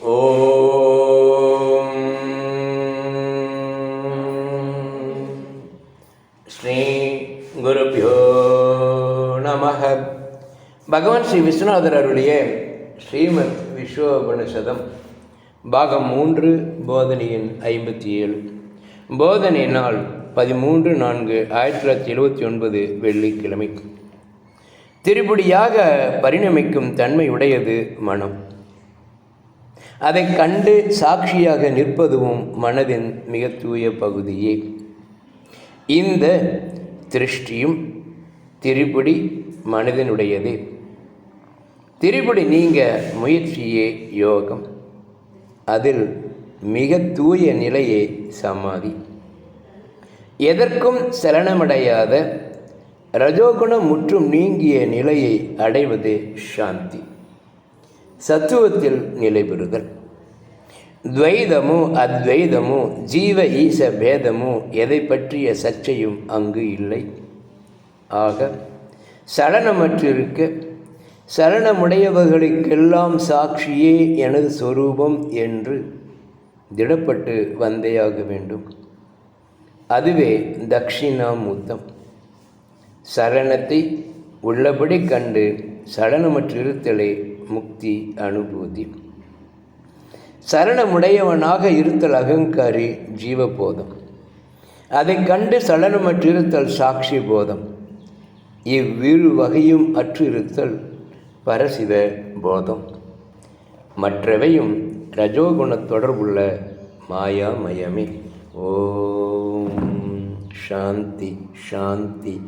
ஓம் ஸ்ரீ குருபியோ நமக பகவான் ஸ்ரீ விஸ்வநாதர் அருளிய ஸ்ரீமத் விஸ்வோபனிஷதம் பாகம் மூன்று போதனையின் ஐம்பத்தி ஏழு போதனை நாள் பதிமூன்று நான்கு ஆயிரத்தி தொள்ளாயிரத்தி எழுபத்தி ஒன்பது வெள்ளிக்கிழமை. திருப்படியாக பரிணமிக்கும் தன்மை உடையது மனம். அதை கண்டு சாட்சியாக நிற்பதுவும் மனதின் மிக தூய பகுதியே. இந்த திருஷ்டியும் திரிபுடி மனதினுடையது. திரிபுடி நீங்க முயற்சியே யோகம். அதில் மிக தூய நிலையே சமாதி. எதற்கும் சலனமடையாத ரஜோகுணம் முற்றும் நீங்கிய நிலையை அடைவது சாந்தி. சத்துவத்தில் நிலை பெறுதல். துவைதமோ அத்வைதமோ ஜீவ ஈச பேதமோ எதை பற்றிய சர்ச்சையும் அங்கு இல்லை. ஆக சலனமற்றிருக்க சலனமுடையவர்களுக்கெல்லாம் சாட்சியே எனது சொரூபம் என்று திடப்பட்டு வந்தேயாக வேண்டும். அதுவே தக்ஷிணாமூர்த்தம். சரணத்தை உள்ளபடி கண்டு சலனமற்றிருத்தலே முக்தி அனுபூதி. சரணமுடையவனாக இருத்தல் அகங்காரி ஜீவபோதம். அதை கண்டு சலனமற்றிருத்தல் சாட்சி போதம். இவ்விரு வகையும் அற்றிருத்தல் பரசிவ போதம். மற்றவையும் ரஜோகுண தொடர்புள்ள மாயாமயமே. ஓம். சாந்தி சாந்தி.